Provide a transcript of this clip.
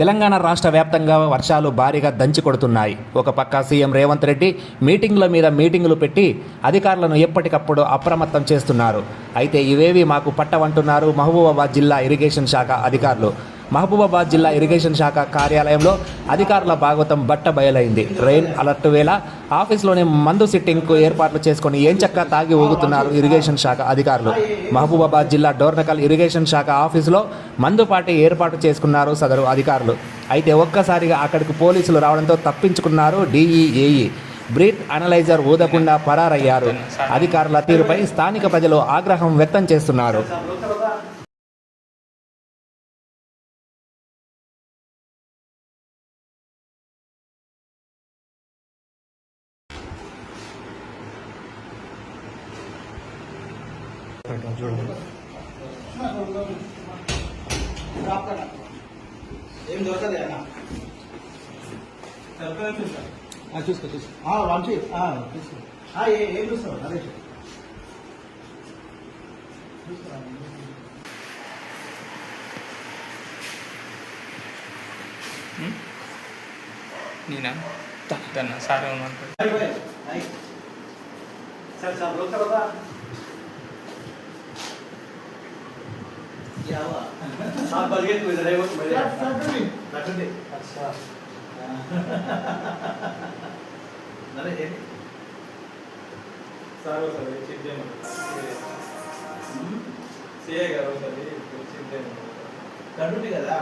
తెలంగాణ రాష్ట్ర వ్యాప్తంగా వర్షాలు భారీగా దంచి కొడుతున్నాయి. ఒక పక్క సీఎం రేవంత్ రెడ్డి మీటింగ్ల మీద మీటింగులు పెట్టి అధికారులను ఎప్పటికప్పుడు అప్రమత్తం చేస్తున్నారు. అయితే ఇవేవి మాకు పట్టవంటున్నారు మహబూబాబాద్ జిల్లా ఇరిగేషన్ శాఖ అధికారులు. మహబూబాబాద్ జిల్లా ఇరిగేషన్ శాఖ కార్యాలయంలో అధికారుల భాగవతం బట్ట బయలైంది. రెయిన్ అలర్ట్ వేళ ఆఫీస్లోనే మందు సిట్టింగ్కు ఏర్పాట్లు చేసుకుని ఏం చక్క తాగి ఊగుతున్నారు ఇరిగేషన్ శాఖ అధికారులు. మహబూబాబాద్ జిల్లా డోర్నకల్ ఇరిగేషన్ శాఖ ఆఫీసులో మందు పార్టీ ఏర్పాటు చేసుకున్నారు సదరు అధికారులు. అయితే ఒక్కసారిగా అక్కడికి పోలీసులు రావడంతో తప్పించుకున్నారు డిఈఏఈ. Breath analyser ఊదకుండా పరారయ్యారు. అధికారుల తీరుపై స్థానిక ప్రజలు ఆగ్రహం వ్యక్తం చేస్తున్నారు. చూడండి. ఏం దొరకదు చూసుకో చూసుకో. రాంచి చూసుకో. ఏం చూస్తావు అదే నేనా? తన సార్ ఉన్నాను సార్ సార్ आप बल के कोई रहे वो बड़े सैटरडे अच्छा नरे ये ಸಾರು? ಸರ್ ಚಿಂತೆ ಸಿಎ ಗಾರು ಸರಿ ಚಿಂತೆ ಕಂಡುಬಿಟ್ಟಿಗಲ್ಲ